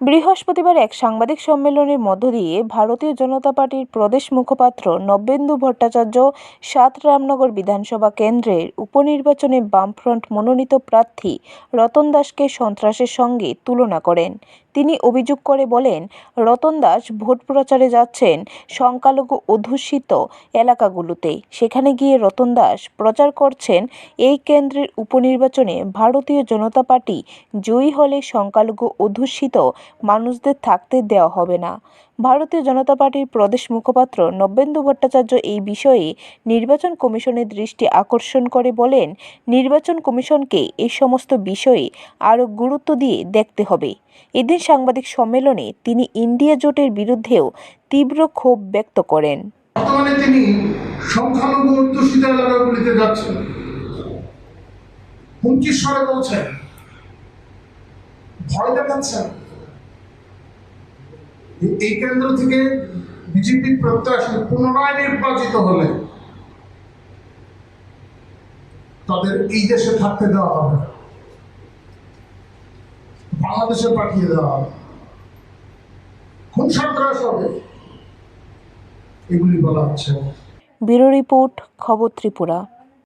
বৃহস্পতিবার এক সাংবাদিক সম্মেলনের মধ্য দিয়ে ভারতীয় জনতা পার্টির প্রদেশ মুখপাত্র নব্যেন্দু ভট্টাচার্য সাত রামনগর বিধানসভা কেন্দ্রের উপনির্বাচনে বামফ্রন্ট মনোনীত প্রার্থী রতন দাসকে সন্ত্রাসের সঙ্গে তুলনা করেন। তিনি অভিযোগ করে বলেন, রতন দাস ভোট প্রচারে যাচ্ছেন সংখ্যালঘু অধ্যুষিত এলাকাগুলোতে। সেখানে গিয়ে রতন দাস প্রচার করছেন এই কেন্দ্রের উপনির্বাচনে ভারতীয় জনতা পার্টি জয়ী হলে সংখ্যালঘু অধ্যুষিত মানুষদের থাকতে দেওয়া হবে না। ভারতীয় জনতা পার্টির প্রদেশ মুখপাত্র নব্যেন্দু ভট্টাচার্য এই বিষয়ে নির্বাচন কমিশনের দৃষ্টি আকর্ষণ করে বলেন, নির্বাচন কমিশনকে এই সমস্ত বিষয়ে আরও গুরুত্ব দিয়ে দেখতে হবে। এদিন সাংবাদিক সম্মেলনে তিনি ইন্ডিয়া জোটের বিরুদ্ধেও তীব্র ক্ষোভ ব্যক্ত করেন। বর্তমানে তিনি সংখ্যালঘু অধ্যুষিত এলাকাগুলিতে যাচ্ছেন। হুমকির স্বরে বলছেন, ভয় দেখাচ্ছেন। এই কেন্দ্র থেকে বিজেপি প্রত্যাশী পুনরায় নির্বাচিত হলে তাদের এই দেশে থাকতে দেওয়া হবে বাংলাদেশে পাঠিয়ে দেওয়া হবে খুন সন্ত্রাস হবে এগুলি বলা হচ্ছে ব্যুরো রিপোর্ট, খবর ত্রিপুরা।